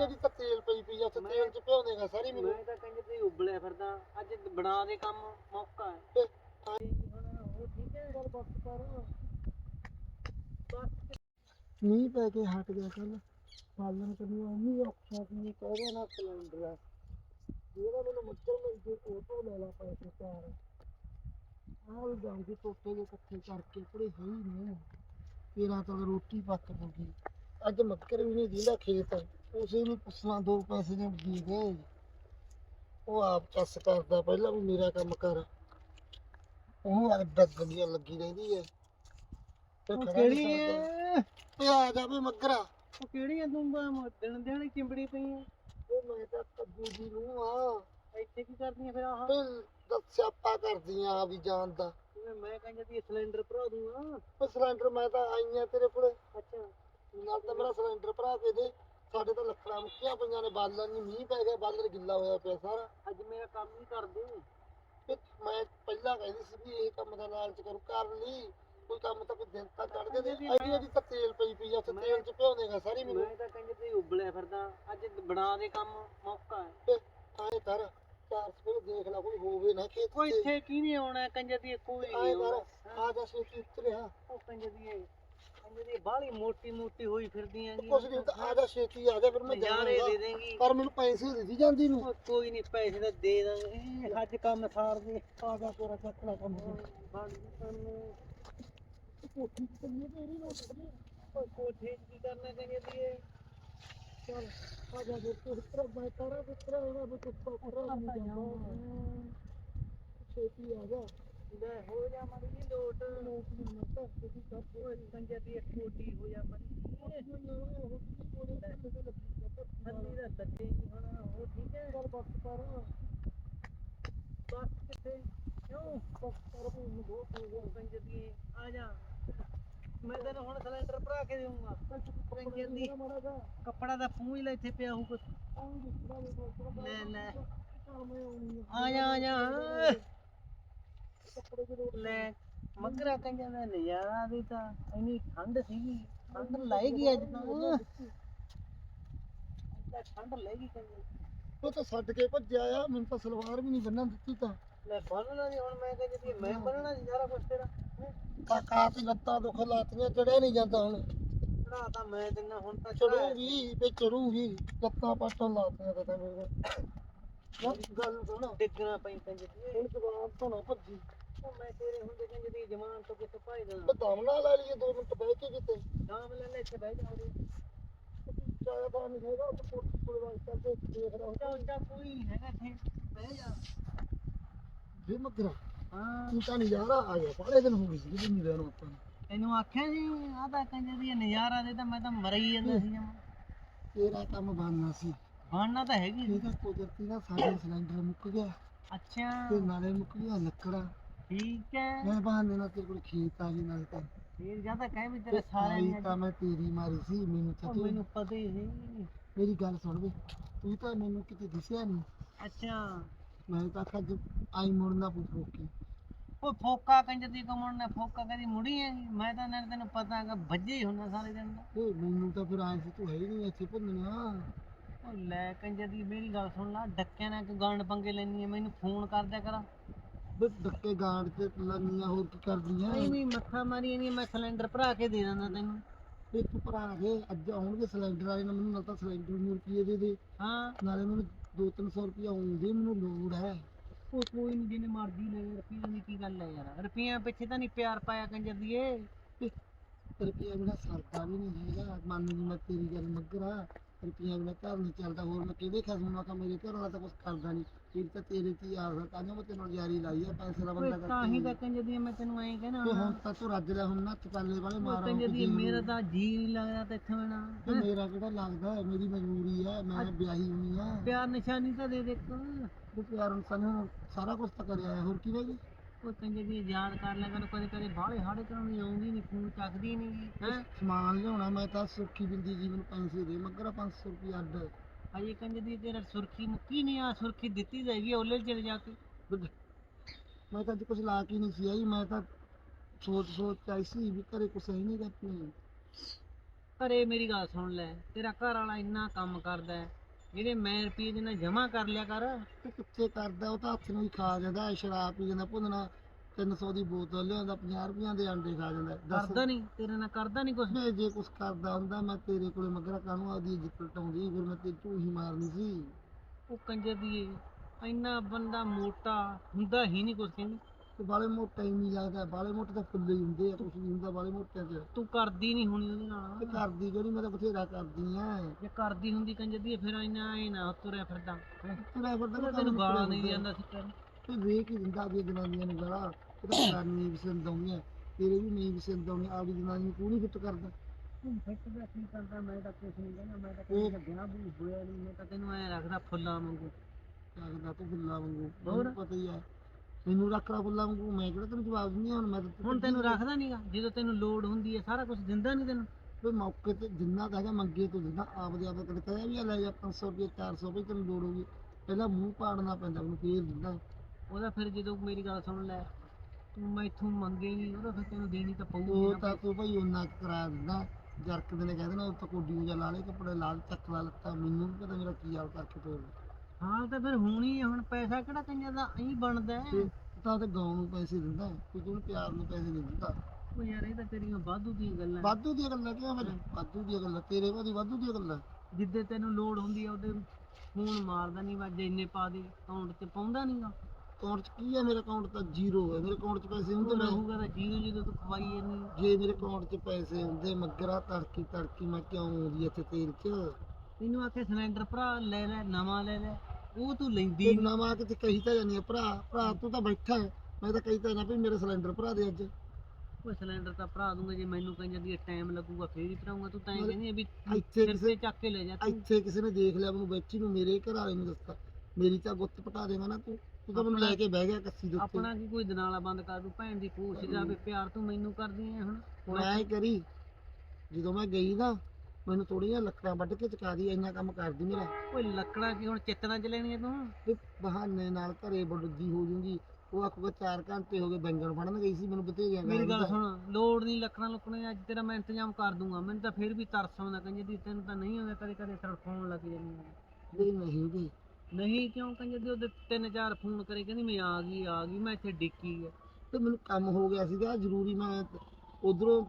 ਸਾਰੀ ਉਹਦੀ ਤਾਂ ਤੇਲ ਪਈ ਪਈ ਆ ਉੱਥੇ ਤੇਲ ਚ ਭਿਉਂਦੇਗਾ ਸਾਰੀ ਮੈਨੂੰ। ਮੈਂ ਤਾਂ ਕਹਿੰਦੇ ਤੇ ਉਬਲਿਆ ਫਿਰਦਾ ਅੱਜ ਬਣਾ ਦੇ ਕੰਮ ਮੌਕਾ ਹੈ। ਤੇ ਉਹ ਠੀਕ ਹੈ ਚੱਲ ਬਸ ਕਰ ਬਸ ਮੀਂਹ ਪੈ ਕੇ ਹਟ ਗਿਆ ਕੱਲ ਪਾਲਣ ਕਰਨੀ ਇੰਨੀ ਔਖਾ ਸੀ ਕਹਿ ਨਾ ਸਿਲੰਡਰ ਆ। ਜਿਹੜਾ ਮੈਨੂੰ ਮੱਛਰ ਮਿਲ ਜੇ ਤੋਂ ਲੈ ਲਾ ਪੈਸੇ ਚਾਰ ਆਹ ਜਾਂਦੀ ਟੋਟੇ ਦੇ ਇਕੱਠੇ ਕਰਕੇ ਪੜੇ ਹੈ ਹੀ ਨਹੀਂ। ਤੇਰਾ ਤਾਂ ਰੋਟੀ ਪੱਕ ਜੂਗੀ ਅੱਜ ਮੱਕਰ ਵੀ ਨਹੀਂ ਦਿੰਦਾ ਖੇਤ। ਉਸੇ ਨੂੰ ਪੁੱਛਣਾ ਦੋ ਪੈਸੇ ਨੇ ਦੇ ਦੇ ਉਹ ਆਪ ਚੱਸ ਕਰਦਾ ਪਹਿਲਾਂ ਵੀ ਮੇਰਾ ਕੰਮ ਕਰ। ਉਹ ਅੱਡਾ ਗੰਦੀਆਂ ਲੱਗੀ ਰਹਿੰਦੀ ਹੈ ਤੇ ਉਹ ਖੜਾ ਨੀ ਕਿਹੜੀ ਸਕਦਾ। ਹੈ ਤੇ ਆ ਜਾ ਵੀ ਮੱਗਰਾ। ਉਹ ਕਿਹੜੀ ਹੈ ਤੂੰ ਬਾ ਦਿਨ ਦਿਹਾੜੀ ਚਿੰਬੜੀ ਪਈ ਹੈ ਉਹ ਮੈਂ ਤਾਂ ਕੱਦੂ ਦੀ ਨੂੰ ਆ। ਇੱਥੇ ਕੀ ਕਰਦੀ ਹੈ ਫਿਰ ਆਹ? ਤੇ ਦੱਸਿਆਪਾ ਕਰਦੀਆਂ ਵੀ ਜਾਣ ਦਾ। ਜਿਵੇਂ ਮੈਂ ਕਹਿੰਦਾ ਸੀ ਸਿਲੰਡਰ ਭਰਾ ਦੂੰਗਾ। ਉਹ ਸਿਲੰਡਰ ਮੈਂ ਤਾਂ ਆਈ ਆ ਤੇਰੇ ਕੋਲੇ। ਅੱਛਾ। ਨਾਲ ਤਾਂ ਮੇਰਾ ਸਿਲੰਡਰ ਭਰਾ ਕੇ ਦੇ। ਸਾਡੇ ਤਾਂ ਲੱਕੜਾਂ ਮੁੱਕੀਆਂ ਪਈਆਂ ਨੇ ਬਾਲਣ ਨਹੀਂ ਮੀਂਹ ਪੈ ਗਿਆ ਬਾਲਣ ਗਿੱਲਾ ਹੋਇਆ ਪਿਆ ਸਾਰਾ। ਅੱਜ ਮੇਰਾ ਕੰਮ ਨਹੀਂ ਕਰ ਦੇ ਤੇ ਮੈਂ ਪਹਿਲਾਂ ਕਹਿੰਦੀ ਸੀ ਵੀ ਇਹ ਕੰਮ ਦਾ ਲਾਲਚ ਕਰੂ ਕਰ ਲਈ ਕੋਈ ਕੰਮ ਤਾਂ ਕੋਈ ਦਿਨ ਤਾਂ ਚੜ੍ਹਦੇ ਦੇ ਐਡੀ ਐਡੀ ਤਾਂ ਤੇਲ ਪਈ ਪਈ ਆ ਉੱਥੇ ਤੇਲ ਚ ਭਿਉਂਦੇਗਾ ਸਾਰੀ ਮੈਨੂੰ। ਮੈਂ ਤਾਂ ਕਹਿੰਦੇ ਤੇ ਉਬਲਿਆ ਫਿਰਦਾ ਅੱਜ ਬਣਾ ਦੇ ਕੰਮ ਮੌਕਾ ਹੈ। ਤੇ ਐਂ ਕਰ ਚਾਰ ਸਵੇਰੇ ਦੇਖ ਲੈ ਕੋਈ ਹੋਵੇ ਨਾ ਖੇਤ ਕੋਈ ਇੱਥੇ ਕੀ ਨਹੀਂ ਆਉਣਾ ਕੰਜਰ ਦੀ ਕੋਈ ਨਹੀਂ ਆਉਣਾ ਆ। ਜਾ ਛੇਤੀ ਉਤਰਿਆ ਉਹ ਕੰਜਰ ਦੀ ਦੀ ਬਾਹਲੀ ਮੋਟੀ ਮੋਟੀ ਹੋਈ ਫਿਰਦੀਆਂ ਕੁਛ ਨਹੀਂ ਤਾਂ ਆ ਜਾ ਛੇਤੀ ਆ ਜਾ ਫਿਰ ਮੈਂ ਨਜ਼ਾਰੇ ਦੇ ਦੇਂਗੀ। ਪਰ ਮੈਨੂੰ ਪੈਸੇ ਦੇ ਦੀ ਜਾਂਦੀ ਨੂੰ। ਉਹ ਕੋਈ ਨਹੀਂ ਪੈਸੇ ਤਾਂ ਦੇ ਦਾਂਗੇ। ਅੱਜ ਕੰਮ ਸਾਰ ਦੇ। ਆ ਜਾ ਤੇਰਾ ਚੱਕਣਾ ਕੰਮ। ਬੰਦ ਸਾਨੂੰ। ਕੋਠੀ ਚੱਲੀਏ ਤੇਰੀ ਰੋਟੀ ਉਹ ਕੋਠੇ ਕੀ ਕਰਨਾ ਕੰਜਰ ਦੀ ਇਹ ਚੱਲ ਆ ਜਾ ਤੂੰ ਪੁੱਤਰ ਮੈਂ ਤਾਰਾ ਪੁੱਤਰ ਉਹਦਾ ਪੁੱਤਰ ਜਾਂਦਾ ਛੇਤੀ ਆ ਜਾ। ਲੈ ਹੋ ਜਾ ਮੜੀ ਜੀ ਲੋਟ। ਲੋਕ ਨੂੰ ਮੈਂ ਤਾਂ ਕੀ ਕਰ ਉਹ ਕੰਜਰ ਦੀ ਇੱਕ ਕੋਟੀ ਹੋ ਜਾ ਮੜੀ ਹੱਲੀ ਦਾ ਲੱਗੇ ਨਹੀਂ ਹੋਣਾ ਉਹ ਠੀਕ ਹੈ। ਚੱਲ ਬਸ ਕਰ। ਬਸ ਕਿੱਥੇ? ਕਿਉਂ? ਬਸ ਕਰ ਮੈਨੂੰ ਬਹੁਤ ਹੋ ਗਿਆ ਕੰਜਰ ਦੀ ਆ ਜਾ। ਮੈਂ ਤੈਨੂੰ ਹੁਣ ਸਿਲੰਡਰ ਭਰਾ ਕੇ ਦੇਵਾਂਗਾ ਦੀ ਕੱਪੜਾ ਦਾ ਫੂੰ ਹੀ ਲੈ ਇੱਥੇ ਪਿਆ ਹੋਊ ਕੁਛ ਆਉਂ ਦਿਖਦਾ ਨਹੀਂ ਕੋਈ ਲੈ ਲੈ। ਆ ਜਾ ਆ ਜਾ। ਲੈ। ਮਗਰਾ ਕੰਜਾਂ ਦਾ ਨਜ਼ਾਰਾ ਵੀ ਤਾਂ ਇੰਨੀ ਠੰਡ ਸੀਗੀ। ਠੰਡ ਲਾਏਗੀ ਅੱਜ ਤਾਂ। ਠੰਡ ਲਾਏਗੀ ਕੰਜਾਂ ਉਹ ਤਾਂ ਛੱਡ ਕੇ ਭੱਜਿਆ ਆ ਮੈਨੂੰ ਤਾਂ ਸਲਵਾਰ ਵੀ ਨਹੀਂ ਬੰਨਣ ਦਿੱਤੀ ਤਾਂ। ਲੈ ਬੰਨਣਾ ਨਹੀਂ ਹੁਣ ਮੈਂ ਕਹਿੰਦੀ ਸੀ ਮੈਂ ਬੰਨਣਾ ਸੀ ਸਾਰਾ ਕੁਝ ਤੇਰਾ? ਕਾਕਾ ਤੇ ਲੱਤਾਂ ਦੁੱਖ ਲਾਤੀਆਂ ਚੜਿਆ ਨਹੀਂ ਜਾਂਦਾ ਹੁਣ। ਚੜਾ ਤਾਂ ਮੈਂ ਦਿੰਦਾ ਹੁਣ ਤਾਂ ਚੜਾਇਆ। ਚੜੂਗੀ ਤੇ ਚੜੂਗੀ। ਲੱਤਾਂ ਪਾਟਾਂ ਲਾਤੀਆਂ ਤਾਂ ਮੇਰੇ। ਯਾਰ ਗੱਲ ਸੁਣ। ਡਿੱਗਣਾ ਪਈ ਕੰਜ ਦੀ ਹੁਣ ਜਵਾਨ ਤੋਂ ਨਾ ਭੱਜੀ। ਮੈਂ ਤੇਰੇ ਹੁੰਦੇ ਕੰਜ ਦੀ ਜਵਾਨ ਤੋਂ ਕਿੱਥੇ ਭਾਈਦਾ ਉਹ ਦਮ ਨਾਲ ਲੈ ਲਈਏ ਦੋ ਮਿੰਟ ਬਹਿ ਕੇ ਕਿਤੇ। ਨਾਮ ਲੈ ਲੈ ਇੱਥੇ ਬਹਿ ਜਾ ਉਹਦੇ ਚਾਹ ਪਾਣੀ ਹੈਗਾ ਉਹ ਕੋਟ ਕੋਲ ਵਾਲ ਕਰਦੇ ਦੇਖ ਰਹਾ ਉੱਚਾ ਉੱਚਾ ਕੋਈ ਨਹੀਂ ਹੈਗਾ ਇੱਥੇ। ਬਹਿ ਜਾ। ਜੇ ਮਗਰਾ ਹਾਂ। ਤੂੰ ਤਾਂ ਨਜ਼ਾਰਾ ਆ ਗਿਆ ਬਾਰੇ ਦਿਨ ਹੋ ਗਏ ਸੀ ਨਹੀਂ ਰਹਿਣਾ ਆਪਾਂ ਨੂੰ। ਤੈਨੂੰ ਆਖਿਆ ਸੀ ਆ ਤਾਂ ਕੰਜ ਦੀ ਨਜ਼ਾਰਾ ਦੇ ਤਾਂ ਮੈਂ ਤਾਂ ਮਰ ਹੀ ਜਾਂਦਾ ਸੀ ਜਮਾਂ। ਤੇਰਾ ਕੰਮ ਬਣਨਾ ਸੀ। ਬਣਨਾ ਤਾਂ ਹੈਗੀ ਸੀ। ਇਹ ਤਾਂ ਕੁਦਰਤੀ ਨਾ ਸਾਡੇ ਸਿਲੰਡਰ ਮੁੱਕ ਗਿਆ। ਅੱਛਾ। ਤੇ ਨਾਲੇ ਮੁੱਕ ਗਿਆ ਲੱਕੜਾਂ। ਠੀਕ ਹੈ। ਮੈਂ ਬਹਾਨੇ ਨਾਲ ਤੇਰੇ ਕੋਲ ਖੇਤ ਆ ਗਈ ਨਾਲੇ ਤਾਂ। ਫਿਰ ਜਾਂ ਤਾਂ ਕਹਿ ਵੀ ਤੇਰੇ ਸਾਰਿਆਂ ਨੇ ਤਾਂ ਮੈਂ ਤੇਰੀ ਮਾਰੀ ਸੀ ਮੈਨੂੰ ਤਾਂ ਉਹ ਤੂੰ ਮੈਨੂੰ ਪਤਾ ਹੀ ਸੀ ਮੇਰੀ ਗੱਲ ਸੁਣ ਵੇ ਤੂੰ ਤਾਂ ਮੈਨੂੰ ਕਿਤੇ ਦਿਸਿਆ ਨਹੀਂ। ਅੱਛਾ। ਮੈਂ ਤਾਂ ਅੱਜ ਆਈ ਮੁੜਨਾ ਪੁੱਛੋ ਕੇ ਉਹ ਫੋਕਾ ਕੰਜ ਦੀ ਕਮਣ ਨੇ ਫੋਕਾ ਕਦੀ ਮੁੜੀ ਹੈਗੀ ਮੈਂ ਤਾਂ ਨਾਲ ਤੈਨੂੰ ਪਤਾ ਹੈਗਾ ਭੱਜੇ ਹੀ ਹੁੰਦਾ ਸਾਰੇ ਦਿਨ ਦਾ ਮੈਨੂੰ ਤਾਂ ਫਿਰ ਆਏ ਸੀ ਤੂੰ ਹੈ ਹੀ ਨਹੀਂ ਇੱਥੇ ਭੁੰਨਣਾ ਉਹ ਲੈ ਕੰਜ ਦੀ ਮੇਰੀ ਗੱਲ ਸੁਣ ਲਾ ਡੱਕਿਆਂ ਨਾਲ ਕਿ ਗਾਂਡ ਪੰਗੇ ਲੈਣੀ ਹੈ ਮੈਨੂੰ ਫੋਨ ਕਰ ਦਿਆ ਕਰ। ਡੱਕੇ ਗਾਂਡ ਤੇ ਲੰਨੀਆਂ ਹੋਰ ਕੀ ਕਰਦੀਆਂ? ਨਹੀਂ ਨਹੀਂ ਮੱਥਾ ਮਾਰੀ ਨਹੀਂ ਮੈਂ ਸਿਲੰਡਰ ਭਰਾ ਕੇ ਦੇ ਦਿੰਦਾ ਤੈਨੂੰ। ਤੇ ਤੂੰ ਭਰਾ ਦੇ ਅੱਜ ਆਉਣਗੇ ਸਿਲੰਡਰ ਵਾਲੇ ਨੇ ਮੈਨੂੰ ਨਾਲ ਤਾਂ ਸਿਲੰਡਰ ਨੂੰ ਰੁਪਏ ਦੇ ਦੇ। ਹਾਂ। ਨਾਲੇ ਮੈਨੂੰ 2-300 ਰੁਪਏ ਆਉਂਦੇ ਮੈਨੂੰ ਲੋੜ ਹੈ। ਉਹ ਕੋਈ ਨਹੀਂ ਜਿਹਨੇ ਮਰਜ਼ੀ ਲੈ ਰੁਪਈਆ ਦੀ ਕੀ ਗੱਲ ਹੈ ਯਾਰ? ਰੁਪਈਆ ਪਿੱਛੇ ਤਾਂ ਨਹੀਂ ਪਿਆਰ ਪਾਇਆ ਕੰਜਰ ਦੀਏ ਰੁਪਿਆ ਬਿਨਾ ਸਰਦਾ ਵੀ ਨਹੀਂ ਹੈਗਾ ਮੰਨ ਲਈ ਮੈਂ ਤੇਰੀ ਗੱਲ ਮਗਰਾ ਰੁਪਿਆ ਬਿਨਾ ਘਰ ਨਹੀਂ ਚੱਲਦਾ ਹੋਰ ਮੈਂ ਕਿਹਦੇ ਖਸਮ ਨਾਲ ਤਾਂ ਮੇਰੇ ਘਰ ਵਾਲਾ ਤਾਂ ਕੁਝ ਕਰਦਾ ਨਹੀਂ। ਫਿਰ ਤਾਂ ਤੇਰੇ ਤੇ ਆਸ ਆ ਤਾਂ ਮੈਂ ਤੈਨੂੰ ਯਾਰੀ ਲਾਈ ਆ ਪੈਸੇ ਦਾ ਬੰਦਾ ਤਾਂ ਹੀ ਤਾਂ ਕੰਜਰ ਦੀ ਮੈਂ ਤੈਨੂੰ ਐਂ ਕਹਿਣਾ ਤੇ ਹੁਣ ਤਾਂ ਤੂੰ ਰੱਜ ਲੈ ਹੁਣ ਨੱਥ ਪਾਲੇ ਵਾਲੇ ਮਾਰਾਂ ਕੰਜਰ ਦੀ ਮੇਰਾ ਤਾਂ ਜੀ ਨਹੀਂ ਲੱਗਦਾ ਤੇ ਇੱਥੇ ਨਾ ਤੇ ਮੇਰਾ ਕਿਹੜਾ ਲੱਗਦਾ ਮੇਰੀ ਮਜਬੂਰੀ ਹੈ ਮੈਂ ਵਿਆਹੀ ਹੋਈ ਆ। ਪਿਆਰ ਨਿਸ਼ਾਨੀ ਤਾਂ ਦੇ ਦੇ ਤੇ ਪਿਆਰ ਨੂੰ ਸਾਨੂੰ ਸਾਰਾ ਕੁਝ ਤਾਂ ਕਰਿਆ ਹੋਰ ਕੀ ਗਿਆ ਉਹ ਕੰਜਰ ਦੀ ਯਾਦ ਕਰ ਲਿਆ ਕਰ ਕਦੇ ਕਦੇ ਬਾਹਲੇ ਹਾੜੇ ਕਰਾਉਣੀ ਆਉਂਦੀ ਨਹੀਂ ਫੋਨ ਚੱਕਦੀ ਨਹੀਂ ਹੈ? ਸਮਾਨ ਲਿਆਉਣਾ ਮੈਂ ਤਾਂ ਸੁੱਖੀ ਬਿੰਦੀ ਜੀ ਮੈਨੂੰ ਪੈਸੇ ਦੇ ਮਗਰ 500 ਰੁਪਏ ਅੱਡ। ਅਜੇ ਕੰਜਰ ਦੀ ਤੇਰਾ ਸੁਰਖੀ ਮੁੱਕੀ ਨਹੀਂ ਆ ਸੁਰਖੀ ਦਿੱਤੀ ਜਾਏਗੀ ਉਹਲੇ ਚਲੇ ਜਾ ਕੇ। ਮੈਂ ਤਾਂ ਅੱਜ ਕੁਝ ਲਾ ਕੇ ਨਹੀਂ ਸੀ ਆਈ ਮੈਂ ਤਾਂ ਸੋਚ ਸੋਚ ਕੇ ਆਈ ਸੀ ਵੀ ਘਰੇ ਕੁਛ ਹੈ ਨਹੀਂ ਆਪਣੇ। ਘਰੇ ਮੇਰੀ ਗੱਲ ਸੁਣ ਲੈ ਤੇਰਾ ਘਰ ਵਾਲਾ ਇੰਨਾ ਕੰਮ ਕਰਦਾ ਹੈ ਜਿਹੜੇ ਮੈਂ ਰੁਪਏ ਜਿੰਨਾ ਜਮਾ ਕਰ ਲਿਆ ਕਰ। ਤੇ ਕਿੱਥੇ ਕਰਦਾ? ਉਹ ਤਾਂ ਹੱਥ ਨੂੰ ਹੀ ਖਾ ਜਾਂਦਾ ਸ਼ਰਾਬ ਪੀ ਜਾਂਦਾ ਭੁੰਨਣਾ। 300 ਦੀ ਬੋਤਲ ਲਿਆਉਂਦਾ 50 ਰੁਪਈਆਂ ਦੇ ਅੰਡੇ ਖਾ ਜਾਂਦਾ। ਦੱਸ। ਕਰਦਾ ਨਹੀਂ ਤੇਰੇ ਨਾਲ ਕਰਦਾ ਨਹੀਂ ਕੁਝ ਮੈਂ ਜੇ ਕੁਛ ਕਰਦਾ ਹੁੰਦਾ ਮੈਂ ਤੇਰੇ ਕੋਲੇ ਮਗਰਾ ਕਾਹਨੂੰ ਆਦੀ ਇੱਜ਼ਤ ਲਟਾਉਂਦੀ? ਫਿਰ ਮੈਂ ਤੇ ਝੂਹੀ ਮਾਰਨੀ ਸੀ। ਉਹ ਕੰਜਰ ਦੀ ਇੰਨਾ ਬੰਦਾ ਮੋਟਾ ਹੁੰਦਾ ਹੀ ਨਹੀਂ ਕੁਝ ਕਹਿੰਦੀ। ਤੇ ਬਾਲੇ ਮੋਟਾ ਹੀ ਨਹੀਂ ਲੱਗਦਾ ਬਾਲੇ ਮੋਟੇ ਤਾਂ ਫੁੱਲੇ ਹੀ ਹੁੰਦੇ ਆ ਕੁਛ ਨਹੀਂ ਹੁੰਦਾ ਬਾਲੇ ਮੋਟਿਆਂ ਚ। ਤੂੰ ਕਰਦੀ ਨਹੀਂ ਹੋਣੀ ਉਹਦੇ ਤੇ ਨਾਲ ਕਰਦੀ ਕਿਹੜੀ ਮੈਂ ਤਾਂ ਬਥੇਰਾ ਕਰਦੀ ਆ। ਜੇ ਕਰਦੀ ਹੁੰਦੀ ਕੰਜਰ ਦੀ ਫਿਰ ਇੰਨਾ ਇਹ ਨਾ ਤੁਰਿਆ ਫਿਰਦਾ। ਤੁਰਿਆ ਫਿਰਦਾ ਨਾ ਤੈਨੂੰ ਗਾਲਾਂ ਨਹੀਂ ਤੁਰਿਆ ਜਾਂਦਾ ਸੀ ਕਰ ਤੇ ਵੇਖ ਹੀ ਦਿੰਦਾ ਆਪਣੀ ਜਨਾਨੀਆਂ ਨੂੰ ਗਾਲਾਂ। ਤਾਂ ਕਰਨੀ ਵੀ ਪਸੰਦ ਆਉਂਦੀਆਂ। ਤੇਰੇ ਵੀ ਨਹੀਂ ਆਉਣੀ ਆਪਦੀ ਜਨਾਨੀ ਨੂੰ ਨਹੀਂ ਫਿੱਟ ਕਰਦਾ। ਤੂੰ ਫਿੱਟ ਦਾ ਕੀ ਕਰਦਾ? ਮੈਂ ਤਾਂ ਕੁਝ ਨਹੀਂ ਕਹਿੰਦਾ। ਮੈਂ ਤਾਂ ਕੋਈ ਲੱਗਿਆ ਵੀ ਹੋਇਆ ਨਹੀਂ ਮੈਂ ਤਾਂ ਤੈਨੂੰ ਐ ਰੱਖਦਾ ਫੁੱਲਾਂ ਵਾਂਗੂ। ਲੱਗਦਾ ਤੂੰ ਫੁੱਲਾਂ ਵਾਂਗੂ। ਹੋਰ? ਮੈਨੂੰ ਪਤਾ ਹੀ ਆ। ਮੈਨੂੰ ਰੱਖਣਾ ਫੁੱਲਾਂ ਵਾਂਗੂ ਮੈਂ ਕਿਹੜਾ ਤੈਨੂੰ ਜਵਾਬ ਦਿੰਦੀ ਹੁਣ ਮੈਂ ਤਾਂ ਹੁਣ ਤੈਨੂੰ ਰੱਖਦਾ ਨਹੀਂਗਾ ਜਦੋਂ ਤੈਨੂੰ ਲੋੜ ਹੁੰਦੀ ਹੈ ਸਾਰਾ ਕੁਝ ਦਿੰਦਾ ਨਹੀਂ ਤੈਨੂੰ। ਵੀ ਮੌਕੇ ਤੇ ਜਿੰਨਾ ਹੈਗਾ ਮੰਗੇ ਤੋਂ ਦਿੰਦਾ ਆਪਦੇ ਆਪ ਕਦੇ ਕਹਿਆ ਵੀ ਲੈ ਜਾ 500 ਰੁਪਏ 400 ਰੁਪਏ ਤੈਨੂੰ ਲੋੜ ਪਹਿਲਾਂ ਮੂੰਹ ਪਾੜਨਾ ਪੈਂਦਾ ਉਹਨੂੰ ਫੇਰ ਦਿੰਦਾ। ਉਹਦਾ ਫਿਰ ਜਦੋਂ ਮੇਰੀ ਗੱਲ ਸੁਣ ਲੈ ਤੂੰ ਮੈਥੋਂ ਮੰਗੇ ਨਹੀਂ ਉਹਦਾ ਫਿਰ ਤੈਨੂੰ ਦੇਣੀ ਤਾਂ ਪਊਗੀ ਉਹ ਨਾ। ਤਾਂ ਤੂੰ ਭਾਈ ਉਹਨਾਂ ਕਰਾ ਦਿੰਦਾ। ਜਰਕ ਦੇ ਨੇ ਕਹਿ ਦੇਣਾ ਉਹ ਤਾਂ ਕੋਡੀ ਨੂੰ ਜਾ ਲਾ ਲੈ ਕੱਪੜੇ ਲਾ ਲੈ, ਚੱਕ ਲਾ ਲੱਤਾ। ਮੈਨੂੰ ਨੀ ਪਤਾ ਮੇਰਾ ਕੀ ਹਾਲ ਕਰਕੇ ਤੋਰ ਹਾਂ ਤਾਂ ਫਿਰ ਹੋਣੀ ਹੁਣ ਪੈਸਾ ਕਿਹੜਾ ਕੰਨਾਂ ਦਾ ਐਂ ਬਣਦਾ ਹੈ। ਤੇ ਤਾਂ ਤੇ ਗਾਉਂ ਨੂੰ ਪੈਸੇ ਦਿੰਦਾ ਕੋਈ ਤੂੰ ਪਿਆਰ ਨੂੰ ਪੈਸੇ ਨਹੀਂ ਦਿੰਦਾ। ਉਹ ਯਾਰ ਇਹ ਤਾਂ ਤੇਰੀਆਂ ਵਾਧੂ ਦੀਆਂ ਗੱਲਾਂ। ਵਾਧੂ ਦੀਆਂ ਗੱਲਾਂ ਕਿਉਂ ਫਿਰ? ਵਾਧੂ ਦੀਆਂ ਗੱਲਾਂ ਤੇਰੇ ਭਾਦੀ ਵਾਧੂ ਦੀਆਂ ਗੱਲਾਂ। ਜਿੱਦੇ ਤੈਨੂੰ ਲੋੜ ਹੁੰਦੀ ਆ ਉਹਦੇ ਫੋਨ ਮਾਰਦਾ ਨਹੀਂ ਵੱਜ ਇੰਨੇ ਪਾ ਦੇ ਅਕਾਊਂਟ 'ਚ ਪਾਉਂਦਾ ਨਹੀਂਗਾ ਅਕਾਊਂਟ ਕੀ ਹੈ ਮੇਰੇ ਅਕਾਊਂਟ ਤਾਂ ਜ਼ੀਰੋ ਹੈ ਮੇਰੇ ਅਕਾਊਂਟ 'ਚ ਪੈਸੇ ਹੁੰਦੇ ਮੈਂ ਰਹੂਗਾ ਤਾਂ ਜੀਰੋ ਜਦੋਂ ਤੂੰ ਖਵਾਈ ਜਾਂਦੀ। ਜੇ ਮੇਰੇ ਅਕਾਊਂਟ 'ਚ ਪੈਸੇ ਹੁੰਦੇ ਮੱਗਰਾ ਤੜਕੀ ਤੜਕੀ ਮੈਂ ਕਿਉਂ ਆਉਂਦੀ ਇੱਥੇ ਤੇਲ 'ਚ? ਤੈਨੂੰ ਆਖੇ ਸਿਲੰਡਰ ਭਰਾ ਲੈ ਲੈ ਨਵਾਂ ਲੈ ਲੈ। ਉਹ ਤੂੰ ਲੈਂਦੀ ਤੇ ਨੀ। ਨਵਾਂ ਕਿਤੇ ਕਹੀ ਤਾਂ ਜਾਨੀ ਆ ਭਰਾ ਭਰਾ ਤੂੰ ਤਾਂ ਬੈਠਾ ਹੈ। ਮੈਂ ਤਾਂ ਕਹੀ ਤਾਂ ਨਾ ਵੀ ਮੇਰੇ ਸਿਲੰਡਰ ਭਰਾ ਦੇ ਅੱਜ। ਉਹ ਸਿਲੰਡਰ ਤਾਂ ਭਰਾ ਦੂੰਗਾ ਜੇ ਮੈਨੂੰ ਕਹਿੰਦੀ ਜਾਂਦੀ ਟਾਈਮ ਲੱਗੂਗਾ ਫੇਰ ਹੀ ਭਰਾਉਂਗਾ ਤੂੰ ਤਾਂ ਇਹ ਕਹਿੰਦੀ ਆ ਵੀ ਇੱਥੇ ਸਿਰ ਕਿਸੇ ਤੇ ਚੱਕ ਕੇ ਲੈ ਜਾ ਤੂੰ। ਇੱਥੇ ਕਿਸੇ ਨੇ ਦੇਖ ਲਿਆ ਮੈਨੂੰ ਬੈਠੀ ਨੂੰ ਮੇਰੇ ਘਰ ਵਾਲੇ ਨੂੰ ਦੱਸਤਾ। ਮੇਰੀ ਤਾਂ ਗੁੱਤ ਪਟਾ ਦੇਗਾ ਨਾ ਤੂੰ। ਤੂੰ ਤਾਂ ਮੈਨੂੰ ਲੈ ਕੇ ਬਹਿ ਗਿਆ ਕੱਸੀ ਦੇ ਉੱਤੇ। ਆਪਣਾ ਕੀ ਕੋਈ ਦਨਾਲਾ ਬੰਦ ਕਰ ਦੂ ਭੈਣ ਦੀ ਕੋਸ਼ਿਸ਼ ਆ ਵੀ ਪਿਆਰ ਤੂੰ ਮੈਨੂੰ ਕਰਦੀ ਐ ਹੁਣ। ਐ ਕਰੀ। ਜਦੋਂ ਮੈਂ ਗਈ ਨਾ ਮੈਨੂੰ ਥੋੜੀਆਂ ਲੱਕੜਾਂ ਵੱਢ ਕੇ ਚਕਾ ਦੀ ਇੰਨਾ ਕੰਮ ਕਰਦੀ ਮੇਰਾ ਓਏ ਲੱਕੜਾਂ ਕੀ ਹੁਣ ਚਿੱਤਣਾ ਚ ਲੈਣੀਆਂ ਤੂੰ? ਤੇ ਬਹਾਨੇ ਨਾਲ ਘਰੇ ਬੜਦੀ ਹੋ ਜੂਗੀ। ਉਹ ਆਖੂਗਾ 4 ਘੰਟੇ ਹੋ ਗਏ ਬੈਂਗਣ ਫੜਨ ਗਈ ਸੀ ਮੈਨੂੰ ਬਤੇਰੀਆਂ ਮੇਰੀ ਗੱਲ ਸੁਣ ਲੋੜ ਨਹੀਂ ਲੱਕੜਾਂ ਲੁਕਣੇ ਅੱਜ ਤੇਰਾ ਮੈਂ ਇੰਤਜ਼ਾਮ ਕਰ ਦੂੰਗਾ। ਮੈਨੂੰ ਤਾਂ ਫੇਰ ਵੀ ਤਰਸ ਆਉਂਦਾ ਕਹਿੰਦੀ ਦੀ ਤੈਨੂੰ ਤਾਂ ਨਹੀਂ ਆਉਂਦਾ ਕਦੇ ਕਦੇ ਤੜਫਾਉਣ ਲੱਗ ਜਾਂਦੀ। ਨਹੀਂ ਨਹੀਂ ਵੀ ਨਹੀਂ ਕਿਉਂ ਕਹਿੰਦੀ ਦੀ ਉਹਦੇ ਤਿੰਨ ਚਾਰ ਫੋਨ ਕਰੇ ਕਹਿੰਦੀ ਮੈਂ ਆ ਗਈ ਆ ਗਈ ਮੈਂ ਇੱਥੇ ਡਿੱਕੀ ਆ। ਤੇ ਮੈਨੂੰ ਕੰਮ ਹੋ ਗਿਆ ਸੀਗਾ ਜ਼ਰੂਰੀ ਮੈਂ ਉਧਰੋਂ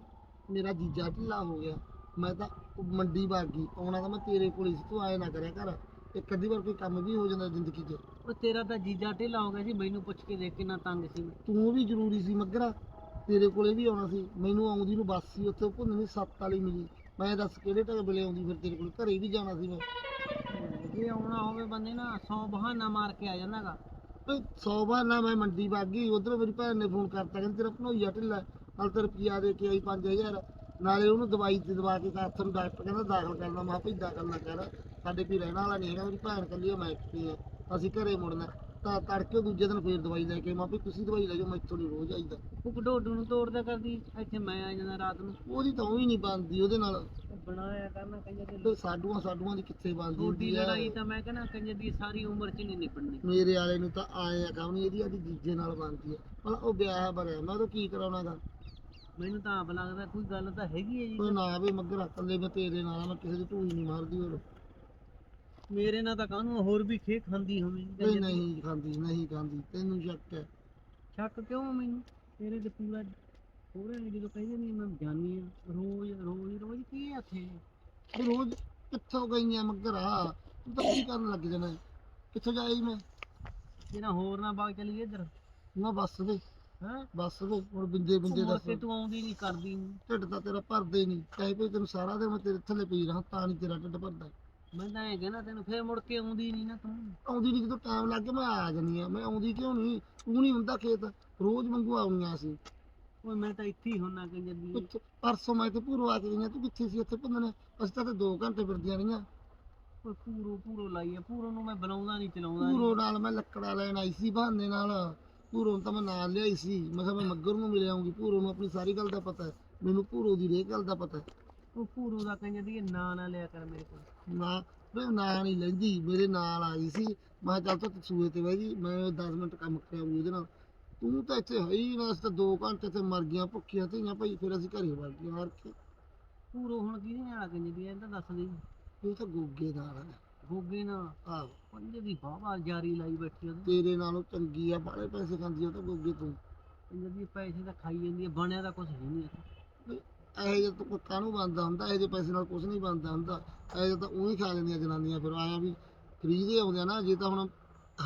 ਮੇਰਾ ਜੀਜਾ ਢਿੱਲਾ ਹੋ ਗਿਆ। ਮੈਂ ਤਾਂ ਮੰਡੀ ਵਗ ਗਈ ਆਉਣਾ ਤਾਂ ਮੈਂ ਤੇਰੇ ਕੋਲ ਹੀ ਸੀ ਤੂੰ ਆਏ ਨਾ ਕਰਿਆ ਕਰ। ਇੱਕ ਅੱਧੀ ਵਾਰ ਕੋਈ ਕੰਮ ਵੀ ਹੋ ਜਾਂਦਾ ਜ਼ਿੰਦਗੀ 'ਚ। ਉਹ ਤੇਰਾ ਤਾਂ ਜੀਜਾ ਢਿੱਲਾ ਹੋ ਗਿਆ ਸੀ ਮੈਨੂੰ ਪੁੱਛ ਕੇ ਦੇਖ ਕਿੰਨਾ ਤੰਗ ਸੀ ਮੈਂ। ਤੂੰ ਵੀ ਜ਼ਰੂਰੀ ਸੀ ਮੱਗਰਾ ਤੇਰੇ ਕੋਲੇ ਵੀ ਆਉਣਾ ਸੀ ਮੈਨੂੰ ਆਉਂਦੀ ਨੂੰ ਬੱਸ ਸੀ ਉੱਥੇ ਭੁੰਨਣੀ ਸੱਤ ਵਾਲੀ ਮਿਲੀ। ਮੈਂ ਦੱਸ ਕਿਹੜੇ ਟਾਈਮ ਵੇਲੇ ਆਉਂਦੀ ਫਿਰ ਤੇਰੇ ਕੋਲ ਘਰੇ ਵੀ ਜਾਣਾ ਸੀ ਮੈਂ। ਜੇ ਆਉਣਾ ਹੋਵੇ ਬੰਦੇ ਨਾ 100 ਬਹਾਨਾ ਮਾਰ ਕੇ ਆ ਜਾਂਦਾਗਾ ਤੇ 100 ਵਾਰ ਨਾ ਮੈਂ ਮੰਡੀ ਵਗ ਗਈ ਉਧਰੋਂ ਮੇਰੀ ਭੈਣ ਨੇ ਫੋਨ ਕਰਤਾ ਕਹਿੰਦੀ ਤੇਰਾ ਭਣੋਈਆ ਢਿੱਲਾ ਹਲ ਤੇ ਰੁਪਿਆ ਦੇ ਕੇ ਆਈ 5000 ਨਾਲੇ ਉਹਨੂੰ ਦਵਾਈ ਤੇ ਦਵਾ ਕੇ ਕਾਥਰ ਨੂੰ ਡਾਕਟਰ ਕਹਿੰਦਾ ਦਾਖਲ ਕਰਨਾ। ਮੈਂ ਕਿਹਾ ਭਈ ਦਾਖਲ ਨਾ ਕਰ ਸਾਡੇ ਕੋਈ ਰਹਿਣ ਵਾਲਾ ਨਹੀਂ ਹੈਗਾ ਮੇਰੀ ਭੈਣ ਕੱਲੀ ਮੈਂ ਇੱਥੇ ਆ ਅਸੀਂ ਘਰੇ ਮੁੜਨਾ। ਤਾਂ ਤੜਕੇ ਦੂਜੇ ਦਿਨ ਫੇਰ ਦਵਾਈ ਲੈ ਕੇ ਮੈਂ ਕਿਹਾ ਤੁਸੀਂ ਦਵਾਈ ਲੈ ਜਾਓ ਮੈਂ ਇੱਥੋਂ ਨਹੀਂ ਰੋਜ਼ ਆਈਦਾ। ਉਹ ਡੋਡੂ ਨੂੰ ਤੋੜਦਾ ਕਰਦੀ ਇੱਥੇ ਮੈਂ ਆ ਜਾਂਦਾ ਰਾਤ ਨੂੰ। ਉਹਦੀ ਤਾਂ ਉਹੀ ਨਹੀਂ ਬਣਦੀ ਉਹਦੇ ਨਾਲ ਬਣਾਇਆ ਕਰਨਾ ਦੀ ਤੇ ਸਾਡੂਆਂ ਸਾਡੂਆਂ ਦੀ ਕਿੱਥੇ ਥੋੜੀ ਹੁੰਦੀ ਆ? ਲੜਾਈ ਤਾਂ ਮੈਂ ਕਹਿੰਦਾ ਕੰਜਰ ਦੀ ਸਾਰੀ ਉਮਰ ਚ ਨਹੀਂ ਨਿਪੜਨੀ। ਮੇਰੇ ਵਾਲੇ ਨੂੰ ਤਾਂ ਆਏ ਆ ਕੰਮ ਨਹੀਂ ਇਹਦੀ ਆਦੀ ਜੀਜੇ ਨਾਲ ਬਣਦੀ ਆ। ਮਤਲਬ ਉਹ ਵਿਆਹ ਬਰਿਆ ਮੈਂ ਉਹ ਕੀ ਕਰਾਉਣਾਗਾ ਮੈਨੂੰ ਤਾਂ ਆਪ ਲੱਗਦਾ ਕੋਈ ਗੱਲ ਤਾਂ ਹੈਗੀ ਹੈ ਜੀ। ਕੋਈ ਨਾ ਆਵੇ ਮੱਗਰ ਇਕੱਲੇ ਮੈਂ ਤੇਰੇ ਨਾਲ ਆ, ਮੈਂ ਕਿਸੇ ਦੀ ਢੂਈ ਨਹੀਂ ਮਾਰਦੀ ਹੋਰ। ਮੇਰੇ ਨਾਲ ਤਾਂ ਕਾਹਨੂੰ ਹੋਰ ਵੀ ਖੇ ਖਾਂਦੀ ਹੋਵੇ ਨਹੀਂ ਨਹੀਂ ਖਾਂਦੀ ਨਹੀਂ ਖਾਂਦੀ ਤੈਨੂੰ ਸ਼ੱਕ ਹੈ। ਸ਼ੱਕ ਕਿਉਂ ਆ ਮੈਨੂੰ? ਤੇਰੇ ਤੇ ਪੂਰਾ ਹੋਰੇ ਜਦੋਂ ਕਹਿੰਦੇ ਨਹੀਂ ਮੈਂ ਜਾਨੀ ਆ ਰੋਜ਼ ਰੋਜ਼ ਰੋਜ਼ ਕੀ ਹੈ ਇੱਥੇ? ਤੇ ਰੋਜ਼ ਕਿੱਥੋਂ ਗਈਆਂ ਮੱਗਰਾ ਤੂੰ ਤਾਂ ਕੀ ਕਰਨ ਲੱਗ ਜਾਣਾ? ਕਿੱਥੋਂ ਜਾਈ ਮੈਂ? ਜਿਹੜਾ ਹੋਰ ਨਾ ਬਾਗ ਚਲੀ ਇੱਧਰ। ਨਾ ਬੱਸ ਦੇ ਹਾਂ? ਬੱਸ ਦੇ ਹੁਣ ਬਿੰਦੇ ਬਿੰਦੇ ਮੁੜ ਦੱਸ। ਕੇ ਤੂੰ ਆਉਂਦੀ ਨਹੀਂ ਕਰਦੀ ਨੀ। ਢਿੱਡ ਤਾਂ ਤੇਰਾ ਭਰਦਾ ਹੀ ਨਹੀਂ। ਚਾਹੇ ਭਈ ਤੈਨੂੰ ਸਾਰਾ ਦਿਨ ਮੈਂ ਤੇਰੇ ਥੱਲੇ ਪਈ ਰਹਾਂ ਤਾਂ ਨਹੀਂ ਤੇਰਾ ਢਿੱਡ ਭਰਦਾ। ਮੈਂ ਤਾਂ ਇਹ ਕਹਿੰਦਾ ਤੈਨੂੰ ਫੇਰ ਮੁੜ ਕੇ ਆਉਂਦੀ ਨਹੀਂ ਨਾ ਤੂੰ। ਆਉਂਦੀ ਨਹੀਂ ਜਦੋਂ ਟਾਈਮ ਲੱਗ ਗਿਆ ਮੈਂ ਆ ਜਾਨੀ ਆ ਮੈਂ ਆਉਂਦੀ ਕਿਉਂ ਨਹੀਂ ਤੂੰ ਨਹੀਂ ਹੁੰਦਾ ਖੇਤ। ਰੋਜ਼ ਮੰਗੂ ਆਉਣੀਆਂ ਸੀ ਓਏ ਮੈਂ ਤਾਂ ਇੱਥੇ ਹੀ ਹੁੰਨਾ ਕੰਜਰ ਦੀ ਉੱਥੇ ਪਰਸੋਂ ਮੈਂ ਤੇ ਪੂਰੋ ਆ ਕੇ ਗਈਆਂ। ਤੂੰ ਕਿੱਥੇ ਸੀ ਉੱਥੇ ਭੰਨਣੇ? ਅਸੀਂ ਤਾਂ ਤੇ 2 ਘੰਟੇ ਫਿਰਦੀਆਂ ਰਹੀਆਂ। ਓਏ ਪੂਰੋ ਪੂਰੋ ਲਾਈ ਆ। ਪੂਰੋ ਨੂੰ ਮੈਂ ਬੁਲਾਉਂਦਾ ਨਹੀਂ ਚਲਾਉਂਦਾ ਨੀ। ਪੂਰੋ ਨਾਲ ਮੈਂ ਲੱਕੜਾ ਲੈਣ ਆਈ ਸੀ ਬਹਾਨੇ ਨਾਲ। ਪੂਰੋ ਨੂੰ ਤਾਂ ਮੈਂ ਨਾਲ ਲਿਆਈ ਸੀ। ਮੈਂ ਕਿਹਾ ਮੈਂ ਮੱਗਰ ਨੂੰ ਮਿਲ ਆਉਂਗੀ ਪੂਰੋ ਨੂੰ ਆਪਣੀ ਸਾਰੀ ਗੱਲ ਦਾ ਪਤਾ ਹੈ। ਮੈਨੂੰ ਪੂਰੋ ਦੀ ਰੇ ਗੱਲ ਦਾ ਪਤਾ ਹੈ। ਉਹ ਪੂਰੋ ਦਾ ਕੰਜਰ ਦੀ ਨਾਂ ਨਾ ਲਿਆ ਕਰ ਮੇਰੇ ਕੋਲ। ਨਾ ਮੈਂ ਨਾਂ ਨਹੀਂ ਲੈਂਦੀ। ਮੇਰੇ ਨਾਲ ਆ ਗਈ ਸੀ। ਮੈਂ ਕਿਹਾ ਚੱਲ ਤੂੰ ਸੂਏ ਤੇ ਬਹਿ ਜੀ। ਮੈਂ 10 ਮਿੰਟ ਕੰਮ ਕਰਾਂਗੀ ਉਹਦੇ ਨਾਲ। ਤੂੰ ਤਾਂ ਇੱਥੇ ਹੈ ਹੀ ਨਾ। ਅਸੀਂ ਤਾਂ 2 ਘੰਟੇ ਤੇ ਮਰ ਗਈਆਂ ਭੁੱਖੀਆਂ ਧੀਆਂ ਭਾਈ। ਫਿਰ ਅਸੀਂ ਘਰੇ ਵੜ ਗਏ। ਮਾਰ ਕੇ? ਪੂਰੋ ਹੁਣ ਕਿਹਦੇ ਨਾਲ ਇਹ ਤਾਂ ਦੱਸ ਦੇ। ਇਹ ਤਾਂ ਗੋਗੇ ਨਾਲ ਹੈ ਗੋਗੇ ਨਾਲ। ਆਹੋ। ਪੰਜੇ ਦੀ ਬਾਵਾ ਜਾਰੀ ਲਾਈ ਬੈਠੀ ਉਹਦੇ ਤੇਰੇ ਨਾਲੋਂ ਚੰਗੀ ਆ ਬਾਹਲੇ ਪੈਸੇ ਖਾਂਦੀ ਆ ਉਹ ਤਾਂ ਗੋਗੇ ਤੂੰ। ਕੰਜੇ ਦੀ ਪੈਸੇ ਤਾਂ ਖਾਈ ਜਾਂਦੀ ਹੈ ਬਣਿਆ ਤਾਂ ਕੁਝ ਹੈ ਨਹੀਂ ਇੱਥੇ। ਇਹੋ ਜਿਹਾ ਤਾਂ ਕੁੱਤਾ ਨੂੰ ਬਣਦਾ ਹੁੰਦਾ ਇਹੋ ਜਿਹੇ ਪੈਸੇ ਨਾਲ ਕੁਝ ਨਹੀਂ ਬਣਦਾ ਹੁੰਦਾ। ਇਹੋ ਜਿਹਾ ਤਾਂ ਉਹੀ ਖਾ ਲੈਂਦੀਆਂ ਜਨਾਨੀਆਂ ਫਿਰ ਆਇਆ ਵੀ ਫਰੀ ਦੇ ਆਉਂਦੇ ਆ ਨਾ ਜੇ ਤਾਂ ਹੁਣ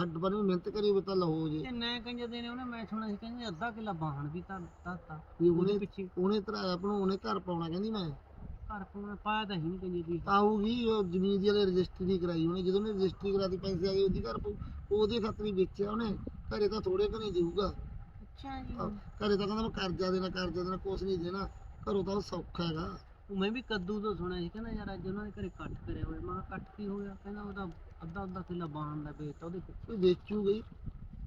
ਹੱਡ ਬਣ ਮਿਹਨਤ ਕਰੀ ਵੀ ਤਾਂ ਲਹੋ ਜੇ। ਤੇ ਨਾ ਕੰਜੇ ਦੇ ਨੇ ਉਹਨੇ ਮੈਂ ਸੁਣਿਆ ਸੀ ਕਹਿੰਦੇ ਅੱਧਾ ਕਿੱਲਾ ਬਾਹਣ ਵੀ ਤਾਂ ਤਾਤਾ ਵੀ ਉਹਨੇ ਪਿੱਛੇ। ਉਹਨੇ ਧਰਾਇਆ ਭਣੋ ਉਹਨੇ ਘਰ ਪਾਉਣਾ ਕਹਿੰਦੀ ਮੈਂ। ਘਰ ਕੋਲ ਪਾਇਆ ਤਾਂ ਹੀ ਨਹੀਂ ਕੰਜੇ ਦੀ ਆਊਗੀ ਉਹ ਜ਼ਮੀਨ ਦੀ ਹਲੇ ਰਜਿਸਟਰੀ ਨਹੀਂ ਕਰਾਈ ਉਹਨੇ। ਜਦੋਂ ਉਹਨੇ ਰਜਿਸਟਰੀ ਕਰਾਤੀ ਪੈਸੇ ਆ ਗਏ ਉਹਦੀ ਘਰ ਪਊ। ਉਹਦੇ ਖਾਤਰ ਹੀ ਵੇਚਿਆ ਉਹਨੇ। ਘਰੇ ਤਾਂ ਥੋੜੇ ਘਰੇ ਦੇਊਗਾ। ਅੱਛਾ ਜੀ। ਆਹ, ਘਰੇ ਤਾਂ ਕਹਿੰਦਾ ਮੈਂ ਕਰਜ਼ਾ ਦੇਣਾ ਕਰਜ਼ਾ ਦੇਣਾ ਕੁਛ ਨਹੀਂ ਦੇਣਾ। ਘਰੋਂ ਤਾਂ ਉਹ ਸੌਖਾ ਹੈਗਾ। ਉਹ ਮੈਂ ਵੀ ਕੱਦੂ ਤੋਂ ਸੁਣਿਆ ਸੀ ਕਹਿੰਦਾ ਯਾਰ ਅੱਜ ਉਹਨਾਂ ਦੇ ਘਰੇ ਕੱਟ ਕਰਿਆ ਹੋਇਆ। ਮੈਂ ਕਿਹਾ ਕੱਟ ਕੀ ਹੋ ਗਿਆ? ਕਹਿੰਦਾ ਉਹਦਾ ਅੱਧਾ ਅੱਧਾ ਕਿੱਲਾ ਬਾਹਣ ਦਾ ਵੇਚਤਾ ਉਹਦੇ ਕੋਈ ਵੇਚੂਗਾ ਹੀ।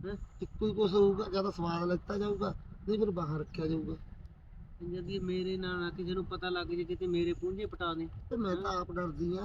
ਹੈਂ। ਇੱਕੋ ਹੀ ਕੁਛ ਹੋਊਗਾ ਜਾਂ ਤਾਂ ਸਵਾਦ ਲੈਤਾ ਜਾਊਗਾ ਨਹੀਂ ਫਿਰ ਬਾਹਰ ਰੱਖਿਆ ਜਾਊਗਾ। ਜਦੀ ਮੇਰੇ ਨਾਲ ਨਾ ਕਿਸੇ ਨੂੰ ਪਤਾ ਲੱਗ ਜੇ ਕਿਤੇ ਮੇਰੇ ਪੁੰਜੇ ਪਟਾ ਦੇ। ਤੇ ਮੈਂ ਤਾਂ ਆਪ ਡਰਦੀ ਆ।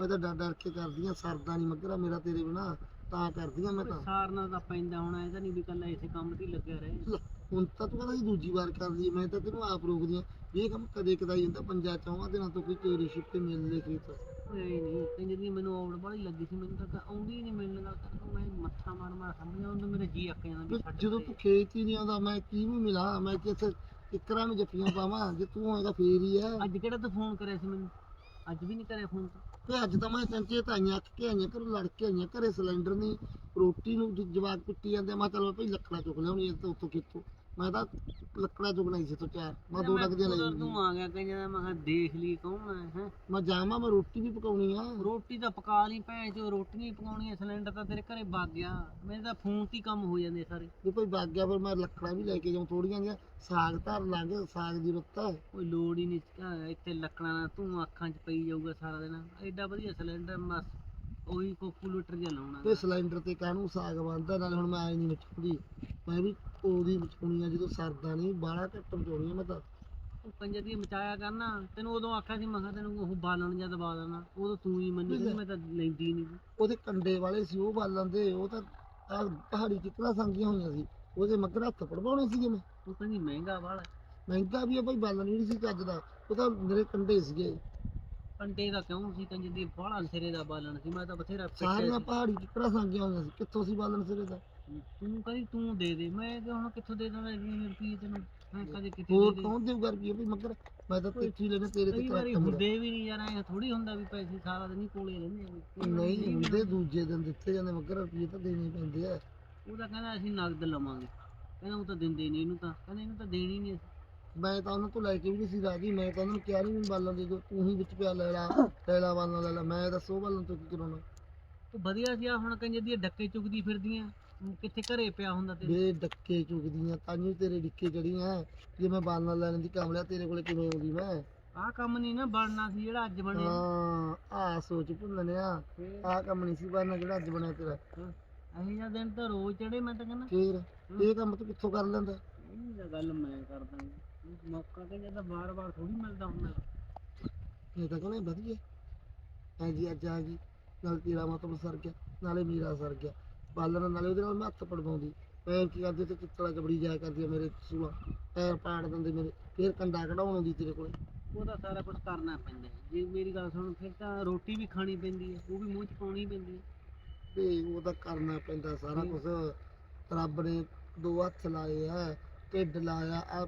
ਮੈਂ ਤਾਂ ਡਰ ਡਰ ਕੇ ਕਰਦੀ ਆ ਸਰਦਾ ਨਹੀਂ ਮਗਰਾ ਮੇਰਾ ਤੇਰੇ ਬਿਨਾ ਤਾਂ ਕਰਦੀ ਆ ਮੈਂ ਤਾਂ। ਸਾਰਨਾ ਤਾਂ ਪੈਂਦਾ ਹੋਣਾ ਇਹਦਾ ਨਹੀਂ ਵੀ ਕੱਲਾ ਇਸੇ ਕੰਮ ਤੇ ਹੀ ਲੱਗਿਆ ਰਹੇ। ਹੁਣ ਤਾਂ ਤੂੰ ਕਹਿੰਦਾ ਦੂਜੀ ਵਾਰ ਕਰਦੀ ਮੈਂ ਤਾਂ ਤੈਨੂੰ ਆਪ ਰੋਕਦੀ ਆ। ਇਹ ਕੰਮ ਕਦੇ ਕਦਾਈ ਹੁੰਦਾ ਪੰਜਾ ਚੌਵਾਂ ਦਿਨਾਂ ਤੋਂ ਕੋਈ ਚੋਰੀ ਛਿੱਪੇ ਮਿਲ ਲੈ ਖੇਤ ਨਹੀਂ ਨਹੀਂ ਕਹਿੰਦੇ ਮੈਨੂੰ ਔੜ ਬੜੀ ਲੱਗੀ ਸੀ ਮੈਨੂੰ ਤਾਂ ਆਉਂਦੀ ਨਹੀਂ ਮਿਲਣ ਦਾ ਕਰ ਮੈਂ ਮੱਥਾ ਮਾਰ ਮਾਰ ਖਾਂਦੀ ਉਹਨੂੰ ਮੇਰੇ ਜੀ ਅੱਕ ਜਾਂਦਾ ਜਦੋਂ। ਤੂੰ ਖੇਤ ਹੀ ਨਹੀਂ ਆਉਂਦਾ ਮੈਂ ਕੀ ਵੀ ਮਿਲਾਂ? ਮੈਂ ਕਿਥੇ ਇਕਰਾਂ ਨੂੰ ਜੱਫੀਆਂ ਪਾਵਾਂ ਜੇ ਤੂੰ ਹੋਏਗਾ ਫੇਰ ਹੀ ਆ। ਅੱਜ ਕਿਹੜਾ ਤੂੰ ਫੋਨ ਕਰਿਆ ਸੀ ਮੈਨੂੰ? ਅੱਜ ਵੀ ਨਹੀਂ ਕਰਿਆ ਫੋਨ ਤੇ? ਅੱਜ ਤਾਂ ਮੈਂ ਚੰਚੇ ਤਾਂ ਆਈਆਂ ਅੱਕ ਕੇ ਆਈਆਂ ਘਰੋਂ ਲੜ ਕੇ ਆਈਆਂ ਘਰੇ ਸਿਲੰਡਰ ਨਹੀਂ ਰੋਟੀ ਨੂੰ ਜ- ਜਵਾਕ ਕੁੱਟੀ ਜਾਂਦੇ ਮੈਂ ਕਿਹਾ ਚੱਲ ਭਈ ਲੱਕੜਾਂ ਚੁੱਕ ਲਿਆਉਣੀ ਇੱਥੇ ਉੱਥੋਂ ਕਿੱਥੋਂ ਮੈਂ ਤਾਂ ਲੱਕੜਾਂ ਚੁੱਕਣਾ ਸੀ ਤੋਂ ਚਾਰ। ਮੈਂ ਦੋ ਡੱਕ ਦੀਆਂ ਲੈ ਉਧਰ ਜਾਂਦੀ ਤੂੰ ਆ ਗਿਆ ਕਹਿੰਦਾ ਮੈਂ ਕਿਹਾ ਦੇਖ ਲਈ ਕੌਣ ਹੈ ਹੈ। ਮੈਂ ਜਾਵਾਂ ਮੈਂ ਰੋਟੀ ਵੀ ਪਕਾਉਣੀ ਆ। ਰੋਟੀ ਤਾਂ ਪਕਾ ਲਈ ਭੈਣ ਚੋ ਰੋਟੀਆਂ ਹੀ ਪਕਾਉਣੀਆਂ ਸਿਲੰਡਰ ਤਾਂ ਤੇਰੇ ਘਰੇ ਵਗ ਗਿਆ। ਮੇਰੇ ਤਾਂ ਫੋਨ ਤੇ ਹੀ ਕੰਮ ਹੋ ਜਾਂਦੇ ਸਾਰੇ। ਜੇ ਕੋਈ ਵਗ ਗਿਆ ਫਿਰ ਮੈਂ ਲੱਕੜਾਂ ਵੀ ਲੈ ਕੇ ਜਾਉਂ ਥੋੜੀਆਂ ਜਿਹੀਆਂ। ਸਾਗ ਧਰ ਲਾਂਗੇ ਸਾਗ ਦੀ ਰੁੱਤ ਹੈ ਕੋਈ ਲੋੜ ਹੀ ਨਹੀਂ ਇੱਥੇ ਲੱਕੜਾਂ ਨਾਲ ਤੂੰ ਅੱਖਾਂ 'ਚ ਪਈ ਜਾਊਗਾ ਸਾਰਾ ਦਿਨ। ਐਡਾ ਵਧੀਆ ਸਿਲੰਡਰ ਬਸ ਉਹੀ ਕੋਕੂਲੇਟਰ ਜਿਹਾ ਲਾਉਣਾ। ਤੇ ਸਿਲੰਡਰ ਤੇ ਕਾਹਨੂੰ ਸਾਗ ਬਣਦਾ ਨਾਲੇ ਹੁਣ ਮੈਂ ਆਈ ਨਹੀਂ ਮਚਾਉਂਦੀ ਮੈਂ ਵੀ ਉਹਦੀ ਮਚਾਉਣੀ ਆ ਜਦੋਂ ਸਰਦਾ ਨਹੀਂ ਬਾਹਲਾ ਘੱਟ ਮਚਾਉਣੀ ਆ ਮੈਂ ਤਾਂ। ਉਹ ਕੰਜਰ ਦੀ ਮਚਾਇਆ ਕਰਨਾ ਤੈਨੂੰ ਉਦੋਂ ਆਖਿਆ ਸੀ ਮੈਂ ਕਿਹਾ ਤੈਨੂੰ ਉਹ ਬਾਲਣ ਜਾਂ ਦਬਾ ਦੇਣਾ ਉਦੋਂ ਤੂੰ ਹੀ ਮੰਨੀ ਸੀ ਮੈਂ ਤਾਂ ਲੈਂਦੀ ਨਹੀਂ ਉਹਦੇ ਕੰਡੇ ਵਾਲੇ ਸੀ ਉਹ ਬਾਲਣ ਦੇ ਉਹ ਤਾਂ ਆਹ ਪਹਾੜੀ ਚਿੱਕਲਾ ਸੰਗੀਆਂ ਹੋਈਆਂ ਸੀ ਉਹਦੇ ਮਗਰ ਹੱਥ ਪੜਵਾਉਣੇ ਸੀਗੇ ਮੈਂ। ਉਹ ਕਹਿੰਦੀ ਮਹਿੰਗਾ ਵਾਲਾ ਮਹਿੰਗਾ ਵੀ ਆ ਭਾਈ ਬਾਲਣ ਨਹੀਂ ਸੀ ਚੱਜ ਦਾ ਉਹ ਤਾਂ ਮੇਰੇ ਕੰਡੇ ਸੀਗੇ। ਕੰਡੇ ਦਾ ਕਿਉਂ ਸੀ ਕੰਜਰ ਦੀ ਬਾਹਲਾ ਸਿਰੇ ਦਾ ਬਾਲਣ ਸੀ ਮੈਂ ਤਾਂ ਬਥੇਰਾ ਸਾਰੀਆਂ ਪਹਾੜੀ ਚਿੱਕਲਾ ਸੰਗੀਆਂ ਹੋਈਆਂ ਸੀ ਕਿੱਥੋਂ ਸੀ ਬਾਲਣ ਸਿਰੇ ਦਾ? ਤੂੰ ਕਹਿੰਦੀ ਤੂੰ ਦੇ ਦੇ ਮੈਂ ਕਿ ਹੁਣ ਕਿੱਥੋਂ ਦੇ ਦਾਂ ਇੰਨੇ ਰੁਪਏ ਤੈਨੂੰ ਮੈਂ ਕਦੇ ਕਿਤੇ ਹੋਰ ਦੇ ਦੇ ਕੌਣ ਦੇਊਗਾ ਭਾਈ ਮਗਰ? ਮੈਂ ਤਾਂ ਤੇਥੀ ਲੈਣੇ ਤੇਰੇ ਤੇ ਕਈ ਵਾਰੀ ਕਰਾਤਾ। ਹੁੰਦੇ ਵੀ ਨਹੀਂ ਯਾਰ ਐ ਥੋੜੀ ਹੁੰਦਾ ਵੀ ਪੈਸੇ ਸਾਰਾ ਦਿਨ ਹੀ ਕੋਲੇ ਰਹਿੰਦੇ ਆ ਵੀ। ਕਈ ਨਹੀਂ ਹੁੰਦੇ ਦੂਜੇ ਦਿਨ ਦਿੱਤੇ ਜਾਂਦੇ ਮਗਰ ਰੁਪਈਏ ਤਾਂ ਦੇਣੇ ਹੀ ਪੈਂਦੇ ਆ। ਉਹ ਤਾਂ ਕਹਿੰਦਾ ਅਸੀਂ ਨਗਦ ਲਵਾਂਗੇ। ਕਹਿੰਦਾ ਉਹ ਤਾਂ ਦਿੰਦੇ ਨਹੀਂ ਇਹਨੂੰ ਤਾਂ ਕਹਿੰਦਾ ਇਹਨੂੰ ਤਾਂ ਦੇਣੀ ਨਹੀਂ ਮੈਂ ਤਾਂ ਉਹਨਾਂ ਤੋਂ ਲੈ ਕੇ ਵੀ ਨਹੀਂ ਸੀ ਰਾਜੀ ਮੈਂ ਤਾਂ ਉਹਨਾਂ ਨੂੰ ਕਿਹਾ ਨਹੀਂ ਬਾਲਣ ਦੇ ਦਿਓ ਤੂੰ ਹੀ ਵਿੱਚ ਪਿਆ ਲੈ ਲਾ ਲੈ ਲਾ ਬਾਲਣ ਲੈ ਲਾ। ਮੈਂ ਦੱਸੋ ਬਾਲਣ ਤੋਂ ਕੀ ਕਰਾਉਣਾ। ਵਧੀਆ ਸੀ ਆ ਹੁਣ ਕਹਿੰਦੇ ਦੀ ਡੱਕੇ ਚੁਗਦੀ ਫਿਰਦੀਆਂ। ਕਿੱਥੇ ਘਰੇ ਪਿਆ ਹੁੰਦਾ ਤੇ ਵੇ ਡੱਕੇ ਚੁਗਦੀਆਂ ਤਾਂਹੀਓ ਤੇਰੇ ਡਿੱਕੇ ਚੜੀਆਂ। ਜੇ ਮੈਂ ਬਾਲਣ ਲੈਣ ਦੀ ਕਮਲਿਆ ਤੇਰੇ ਕੋਲੇ ਕਿਵੇਂ ਆਉਂਦੀ ਮੈਂ? ਆਹ ਕੰਮ ਨਹੀਂ ਨਾ ਬਣਨਾ ਸੀ ਜਿਹੜਾ ਅੱਜ ਬਣਿਆ। ਹਾਂ ਆ ਸੋਚ ਭੁੱਲਣਿਆ ਆਹ ਕੰਮ ਨਹੀਂ ਸੀ ਬਣਨਾ ਜਿਹੜਾ ਅੱਜ ਬਣਿਆ ਤੇਰਾ। ਅਹੀਂ ਜਾਂ ਦਿਨ ਤਾਂ ਰੋਜ਼ ਚੜੇ ਮੈਂ ਤਾਂ ਕਹਿੰਦਾ। ਫੇਰ? ਇਹ ਕੰਮ ਤੂੰ ਕਿੱਥੋਂ ਕਰ ਲੈਂਦਾ? ਇਹ ਤਾਂ ਗੱਲ ਮੈਂ ਕਰਦਾ। ਮੌਕਾ ਤਾਂ ਵਾਰ-ਵਾਰ ਥੋੜੀ ਮਿਲਦਾ ਹੁੰਦਾ। ਇਹ ਤਾਂ ਕਹਿੰਦਾ ਵਧੀਆ। ਐ ਜੀ ਅੱਜ ਆ ਗਈ ਨਾਲ ਤੇਰਾ ਮਤਲਬ ਸਰ ਗਿਆ ਨਾਲੇ ਮੇਰਾ ਸਰ ਗਿਆ। ਬਾਲਣ ਨਾਲੇ ਉਹਦੇ ਨਾਲ ਹੱਥ ਪੜਵਾਉਂਦੀ। ਮੈਂ ਕੀ ਕਰਦੇ ਤੇ ਚਿੱਤਲਾ ਚਬੜੀ ਜਾਇਆ ਕਰਦੀ ਆ ਮੇਰੇ ਸੂਆ। ਪੈਰ ਪਾੜ ਦਿੰਦੇ ਮੇਰੇ ਫੇਰ ਕੰਡਾ ਕਢਾਉਣ ਆਉਂਦੀ ਤੇਰੇ ਕੋਲੇ। ਉਹਦਾ ਸਾਰਾ ਕੁਝ ਕਰਨਾ ਪੈਂਦਾ ਹੈ। ਜੇ ਮੇਰੀ ਗੱਲ ਸੁਣ ਫਿਰ ਤਾਂ ਰੋਟੀ ਵੀ ਖਾਣੀ ਪੈਂਦੀ ਹੈ ਉਹ ਵੀ ਮੂੰਹ 'ਚ ਪਾਉਣੀ ਪੈਂਦੀ ਹੈ। ਤੇ ਉਹ ਤਾਂ ਕਰਨਾ ਪੈਂਦਾ ਸਾਰਾ ਕੁਝ ਰੱਬ ਨੇ ਦੋ ਹੱਥ ਲਾਏ ਆ ਢਿੱਡ ਲਾਇਆ ਆ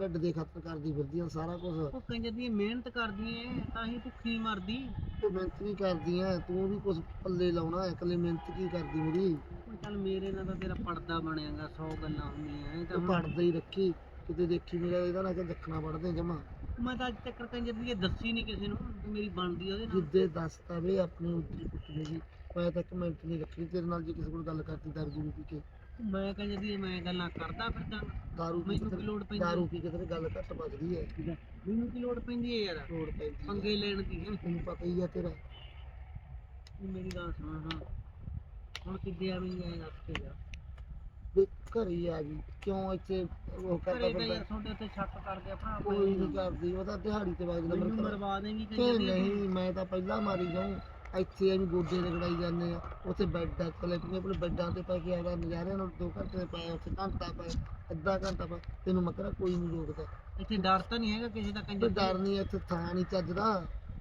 ਢਿੱਡ ਦੇ ਖਤਮ ਕਰਦੀ ਫਿਰਦੀ ਆ ਸਾਰਾ ਕੁਝ ਉਹ ਕੰਜਰ ਦੀ ਮਿਹਨਤ ਕਰਦੀ ਐ ਤਾਂ ਹੀ ਭੁੱਖੀ ਮਰਦੀ। ਤੂੰ ਮਿਹਨਤ ਨਹੀਂ ਕਰਦੀ ਆ ਤੂੰ ਵੀ ਕੁਝ ਪੱਲੇ ਲਾਉਣਾ ਹੈ ਇਕੱਲੇ ਮਿਹਨਤ ਕੀ ਕਰਦੀ ਮੇਰੀ ਚੱਲ ਮੇਰੇ ਨਾਲ ਤਾਂ ਤੇਰਾ ਪਰਦਾ ਬਣਿਆਗਾ 100 ਗੱਲਾਂ ਹੁੰਦੀਆਂ ਐ ਤਾਂ ਪੜਦਾ ਹੀ ਰੱਖੀ ਕਿਤੇ ਦੇਖੀ ਮੇਰਾ ਇਹਦਾ ਨਾ ਕਿ ਦੱਖਣਾ ਪੜਦੇ ਜਮਾ। ਮੈਂ ਤਾਂ ਅੱਜ ਤੱਕ ਕੰਜਰ ਦੀ ਇਹ ਦੱਸੀ ਨਹੀਂ ਕਿਸੇ ਨੂੰ ਮੇਰੀ ਬਣਦੀ ਉਹਦੇ ਨਾਲ। ਜਿੱਦੇ ਦੱਸਤਾ ਵੇ ਆਪਣੀ ਉੱਤਰੀ ਕੁੱਟਣੀ ਜੀ ਮੈਂ ਤਾਂ ਕਮੈਂਟ ਨਹੀਂ ਰੱਖੀ ਤੇਰੇ ਨਾਲ ਜੇ ਕਿਸੇ ਕੋਲ ਗੱਲ ਕਰਦੀ ਦਾਰੂ ਦੂਰੂ ਪੀ ਕੇ। ਮੈਂ ਕੰਜਰ ਦੀ ਮੈਂ ਗੱਲਾਂ ਕਰਦਾ ਫਿਰਦਾ ਦਾਰੂ ਪੀ ਮੈਨੂੰ ਕੇ ਲੋੜ ਤੇ- ਪੈਂਦੀ? ਦਾਰੂ ਪੀ ਕੇ ਤੇਰੇ ਗੱਲ ਘੱਟ ਵੱਜਦੀ ਹੈ। ਮੈਨੂੰ ਕੀ ਲੋੜ ਪੈਂਦੀ ਐ ਯਾਰ? ਲੋੜ ਪੈਂਦੀ ਹੈ। ਪੰਗੇ ਲੈਣ ਦੀ ਹੈ। ਤੈਨੂੰ ਪਤਾ ਹੀ ਆ ਤੇਰਾ। ਮੇਰੀ ਗੱਲ ਸੁਣ ਹਾਂ। ਹੁਣ ਕਿੱਦੇ ਆਵੇਂਗੇ ਦੱਸ ਕੇ ਜਾ। ਵੀ ਘਰੇ ਹੀ ਆ ਗਈ। ਕਿਉਂ ਇੱਥੇ ਉਹ ਕਰਦਾ ਘਰੇ ਤਾਂ ਫਿਰਦਾ? ਯਾਰ ਤੁਹਾਡੇ ਉੱਤੇ ਸ਼ੱਕ ਕਰਦੇ ਆ ਭਰਾ ਕੋਈ ਨਹੀਂ ਕਰਦੀ ਉਹ ਤਾਂ ਦਿਹਾੜੀ ਤੇ ਮੈਨੂੰ ਮੇਰੇ ਮਰਵਾ ਦੇਂਗੀ ਤੇ ਨਹੀਂ ਮੈਂ ਤਾਂ ਪਹਿਲਾਂ ਮਾਰੀ ਜਾਉਂ ਇੱਥੇ ਐਵੇਂ ਗੋਡੇ ਰਗੜਾਈ ਜਾਂਦੇ ਆ ਉੱਥੇ ਬੈੱਡ ਆ ਕੋਲੇ ਵੀ ਆਪਣੇ ਬੈੱਡਾਂ ਤੇ ਪੈ ਕੇ ਆਦਾ ਨਜ਼ਾਰਿਆਂ ਨਾਲ ਦੋ ਘੰਟੇ ਪਏ ਉੱਥੇ ਘੰਟਾ ਪਏ ਅੱਧਾ ਘੰਟਾ ਪਏ ਤੈਨੂੰ ਮੈਂ ਕਿਹਾ ਕੋਈ ਨਹੀਂ ਰੋਕਦਾ। ਇੱਥੇ ਡਰ ਤਾਂ ਨਹੀਂ ਹੈਗਾ ਕਿਸੇ ਦਾ ਕੰਜਰ ਡਰ ਨਹੀਂ ਇੱਥੇ ਥਾਂ ਨਹੀਂ ਚੱਜਦਾ।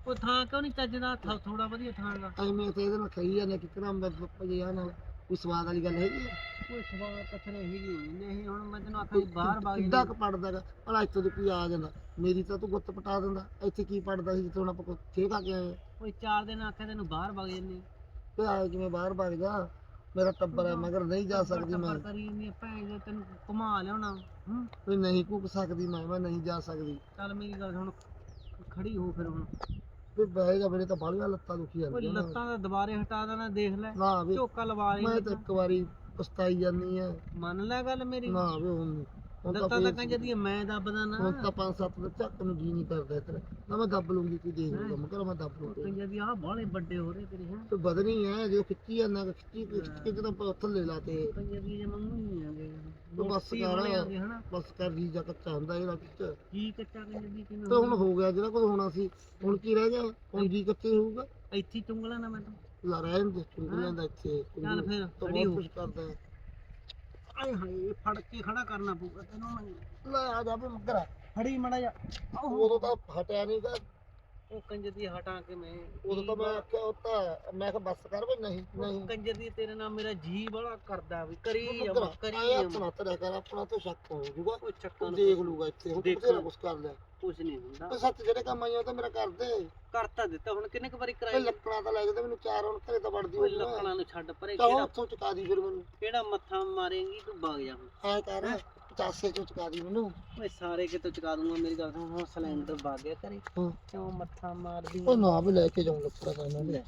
ਉਹ ਥਾਂ ਕਿਉਂ ਨਹੀਂ ਚੱਜਦਾ? ਥੋੜਾ ਵਧੀਆ ਥਾਂ ਦਾ ਐਵੇਂ ਉੱਥੇ ਇਹਦੇ ਨਾਲ ਖਾਈ ਜਾਂਦੇ ਕਿਤਨਾ ਨਾਲ ਕੋਈ ਸਵਾਦ ਵਾਲੀ ਗੱਲ ਹੈਗੀ ਆ? ਕੋਈ ਸਵਾਲ ਕਥਰੇ ਹੀ ਨਹੀਂ। ਨਹੀਂ ਹੁਣ ਮੈਂ ਤੈਨੂੰ ਆਖਾਂ ਬਾਹਰ ਬਾਗ ਕਿੱਦਾਂ ਕੁ ਪੜਦਾਗਾ ਭਲਾ ਇੱਥੋਂ ਤੇ ਕੋਈ ਆ ਜਾਂਦਾ। ਮੇਰੀ ਤਾਂ ਤੂੰ ਗੁੱਤ ਪਟਾ ਦਿੰਦਾ। ਇੱਥੇ ਕੀ ਪੜਦਾ ਸੀ ਜਿੱਥੇ ਹੁਣ ਆਪਾਂ ਖੇ ਖਾ ਕੇ ਆਏ ਆ। ਕੋਈ ਚਾਰ ਦਿਨ ਆਖਿਆ ਤੈਨੂੰ ਬਾਹਰ ਵਗ ਜੰਨੇ ਤੇ ਆਏ ਕਿਵੇਂ ਬਾਹਰ ਭੱਜ ਜਾ ਮੇਰਾ ਟੱਬਰ ਹੈ ਮਗਰ ਨਹੀਂ ਜਾ ਸਕਦੀ ਮੈਂ। ਕਰੀ ਨਹੀਂ ਭੈਣ ਜੇ ਤੈਨੂੰ ਘੁਮਾ ਲਿਆਉਣਾ। ਹੂੰ? ਵੀ ਨਹੀਂ ਘੁੱਕ ਸਕਦੀ ਮੈਂ ਮੈਂ ਨਹੀਂ ਜਾ ਸਕਦੀ। ਚੱਲ ਮੇਰੀ ਗੱਲ ਹੁਣ ਖੜੀ ਹੋ ਫਿਰ ਹੁਣ। ਵੀ ਬਹਿ ਜਾ ਮੇਰੇ ਤਾਂ ਬਾਲੀਆਂ ਲੱਤਾਂ ਦੁਖੀ ਕੋਈ ਜਾਂਦੀਆਂ। ਲੱਤਾਂ ਦਾ ਦੁਬਾਰੇ ਹਟਾ ਦੇਣਾ ਦੇਖ ਲੈ। ਨਾ ਵੀ ਝੋਕਾ ਲਵਾ ਲਈ ਮੈਂ ਤਾਂ ਇੱਕ ਵਾਰੀ ਪਛਤਾਈ ਜਾਂਦੀ ਆ। ਮੰਨ ਲੈ ਗੱਲ ਮੇਰੀ। ਨਾ ਵੀ ਹੁਣ ਹੁਣ ਤਾਂ ਲੱਤਾਂ ਤਾਂ ਫੇਰ- ਕੰਜਰ ਦੀਆਂ ਮੈਂ ਦੱਬਦਾ ਨਾ ਹੁਣ ਤਾਂ ਪੰਜ ਸੱਤ ਦੇ ਝੱਕ ਨੂੰ ਜੀ ਨਹੀਂ ਕਰਦਾ ਇੱਧਰ। ਨਾ ਮੈਂ ਦੱਬ ਲੂੰਗੀ ਤੂੰ ਦੇਖ ਲੂਗਾ ਮੈਂ ਕਿਹਾ ਮੈਂ ਦੱਬ ਲੂੰਗੀ ਕੰਜਰ ਦੀ ਆਹ ਬਾਹਲੇ ਵੱਡੇ ਹੋ ਰਹੇ ਤੇਰੇ ਹਾਂ। ਤੇ ਬਦਨੀ ਹੈ ਜੋ ਖਿੱਚੀ ਜਾਂਦਾ ਖਿੱਚੀ ਖਿੱਚ ਜਦੋਂ ਆਪਾਂ ਥੱਲੇ ਲਾਤੇ ਕੰਜਰ ਦੀ ਜਮਾ ਨਹੀਂ ਆ ਗਏ ਤੂੰ ਬਸ ਕਰ। ਬਸ ਕਰ ਜੀ ਜਾ ਕੱਚਾ ਹੁੰਦਾ ਇਹਦਾ ਵਿੱਚ। ਕੀ ਕੱਚਾ ਕੰਜਰ ਦੀ ਕਿਵੇਂ ਤੇ ਹੁਣ ਹੋ ਗਿਆ ਜਿਹੜਾ ਕੁਝ ਹੋਣਾ ਸੀ। ਹੁਣ ਕੀ ਰਹਿ ਗਿਆ? ਹੁਣ ਜੀ ਕੱਚੇ ਹੋਊਗਾ। ਇੱਥੇ ਚੁੰਗਲਾ ਨਾ ਮੈਂ ਤਾਂ। ਲਾ ਰਹਿਣ ਦੇ ਚੁੰਗਲੀਆਂ ਦਾ ਇੱਥੇ ਚੱਲ ਫਿਰ ਖੜੀ ਹੋ। ਕੁਝ ਕਰਦਾ ਹੈ ਆਏ ਹਾਏ ਫੜ ਕੇ ਖੜਾ ਕਰਨਾ ਪਊਗਾ ਤੈਨੂੰ ਮੈਂ ਲੈ ਆ ਜਾ ਵੀ ਮਗਰਾ ਫੜੀ ਮੜਾ ਜਾ। ਉਦੋਂ ਤਾਂ ਹਟਿਆ ਨਹੀਂ ਉਹ ਕੰਜਰ ਦੀ ਹਟਾ ਕੇ ਮੈਂ ਉਦੋਂ ਤਾਂ ਮੈਂ ਆਖਿਆ ਉਹ ਤਾਂ ਮੈਂ ਕਿਹਾ ਬੱਸ ਕਰ ਵੀ ਨਹੀਂ ਨਹੀਂ। ਕੰਜਰ ਦੀ ਤੇਰੇ ਨਾਲ ਮੇਰਾ ਜੀ ਬੜਾ ਕਰਦਾ ਵੀ ਕਰੀ ਜਾਵਾਂ ਕਰੀ ਆਇਆ ਜਾਵਾਂ ਆਪਣਾ ਤੇਰਾ ਕਰ ਆਪਣਾ ਤੋਂ ਸ਼ੱਕ ਹੋ ਜਾਊਗਾ। ਉਹ ਚੱਕਾ ਦੇਖ ਲੂਗਾ ਇੱਥੇ। ਹੁਣ ਤੂੰ ਦੇਖੋ। ਬਥੇਰਾ ਕੁਛ ਕਰ ਲਿਆ। ਕੁਝ ਨਹੀਂ ਹੁੰਦਾ। ਤੇ ਸੱਚ ਜਿਹੜੇ ਕੰਮ ਉਹ ਤਾਂ ਮੇਰਾ ਕਰ ਦੇ। ਕਰਤਾ ਦਿੱਤਾ ਹੁਣ ਕਿੰਨੇ ਕੁ ਵਾਰੀ ਕਰਾਈ ਲੱਕੜਾਂ ਤਾਂ ਲੈ ਜਾਂਦੇ ਮੈਨੂੰ ਚਾਰ ਹੁਣ ਘਰੇ ਤਾਂ ਵੜਦੀ ਹੋਈ ਨਾ। ਲੱਕੜਾਂ ਨੂੰ ਛੱਡ ਪਰੇ ਕਿਹੜਾ ਉੱਥੋਂ ਚੁਕਾ ਦੀ ਫਿਰ ਮੈਨੂੰ। ਕਿਹੜਾ ਮੱਥਾ ਮਾਰੇਂਗੀ ਤੂੰ ਵਗ ਜਾ ਹੁਣ। ਐ ਕਰ। 85 ਚੋਂ ਚੁਕਾ ਦੀ ਮੈਨੂੰ। ਓਏ ਸਾਰੇ ਕਿਤੋਂ ਚੁਕਾ ਦੂੰਗਾ ਮੇਰੀ ਗੱਲ ਸੁਣ ਹੁਣ ਸਿਲੰਡਰ ਵਗ ਗਿਆ ਹਾਂ। ਕਿਉਂ ਮੱਥਾ ਮਾਰਦੀ ਉਹ ਨਾ ਵੀ ਲੈ ਕੇ ਜਾਉਂ ਲੱਕੜਾਂ ਤਾਂ ਇਹਨਾਂ ਲੈ।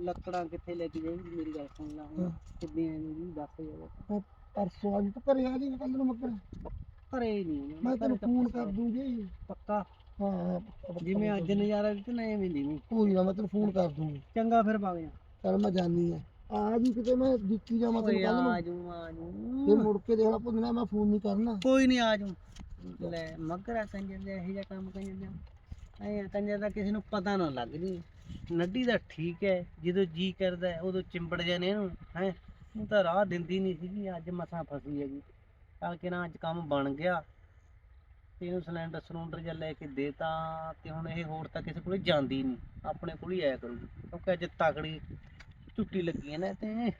ਲੱਕੜਾਂ ਕਿੱਥੇ ਲੈ ਕੇ ਜਾਏਂਗੀ ਮੇਰੀ ਗੱਲ ਸੁਣ ਲੈ ਹੁਣ। ਹਾਂ। ਕਿੱਦਾਂ ਨਹੀਂ ਦੱਸ ਯਾਰ। ਪਰਸੋਂ ਅੱਜ ਤੂੰ ਘਰੇ ਆ ਜੀ ਕੱਲ ਨੂੰ ਮੱਕਰ ਘਰੇ ਨਹੀਂ ਮੈਂ ਤੈਨੂੰ ਫੋਨ ਕਰ ਦੂੰਗੀ। ਪੱਕਾ। ਹਾਂ ਹਾਂ ਪੱਕਾ- ਪੱਕਾ। ਜਿਵੇਂ ਅੱਜ ਨਜ਼ਾਰਾ ਦਿੱਤਾ ਨਾ ਐਵੇਂ ਦੀ ਨਹੀਂ। ਕੋਈ ਨਾ ਮੈਂ ਤੈਨੂੰ ਫੋਨ ਕਰ ਦੂੰਗੀ। ਚੰਗਾ ਫਿਰ ਵਗ ਜਾ ਚੱਲ ਮੈਂ ਜਾਣੀ ਆ। ਆ ਜੀ ਕਿਤੇ ਮੈਂ ਦਿੱਤੀ ਜਾਵਾਂ ਤੈਨੂੰ ਓਏ ਕੱਲ ਨੂੰ। ਆ ਜੂ ਆ ਫਿਰ ਜੂ ਮੁੜ ਕੇ ਦੇਖਣਾ ਪੁੱਛਣਾ ਮੈਂ ਫੋਨ ਨਹੀਂ ਕਰਨਾ। ਕੋਈ ਨਹੀਂ ਆ ਜੂ ਲੈ ਮਗਰਾ ਕੰਜਰ ਦੇ ਇਹੋ ਜਿਹਾ ਕੰਮ ਕੰਜਰ ਦਾ। ਐ ਕੰਜਰ ਦਾ ਕਿਸੇ ਨੂੰ ਪਤਾ ਨਾ ਲੱਗ ਜੀ। ਨੱਡੀ ਦਾ ਠੀਕ ਹੈ ਜਦੋਂ ਜੀ ਕਰਦਾ ਹੈ, ਉਦੋਂ ਚਿੰਬੜ ਜਾਣੇ ਇਹਨੂੰ ਹੈ। ਉਹ ਤਾਂ ਰਾਹ ਦਿੰਦੀ ਨਹੀਂ ਸੀਗੀ ਅੱਜ ਮਸਾਂ ਫਸੀ ਹੈਗੀ। ਚੱਲ ਕੇ ਨਾ ਅੱਜ ਕੰਮ ਬਣ ਗਿਆ। ਤੇ ਇਹਨੂੰ ਸਿਲੰਡਰ ਸਿਲੰਡਰ ਜਿਹਾ ਲੈ ਕੇ ਦੇਤਾ ਤੇ ਹੁਣ ਇਹ ਹੋਰ ਤਾਂ ਕਿਸੇ ਕੋਲੇ ਜਾਂਦੀ ਨਹੀਂ। ਆਪਣੇ ਕੋਲ ਹੀ ਆਇਆ ਕਰੂਗੀ। ਕਿਉਂਕਿ ਅੱਜ ਤਕੜੀ ਝੁੱਟੀ ਲੱਗੀ ਹੈ ਨਾ ਤੇ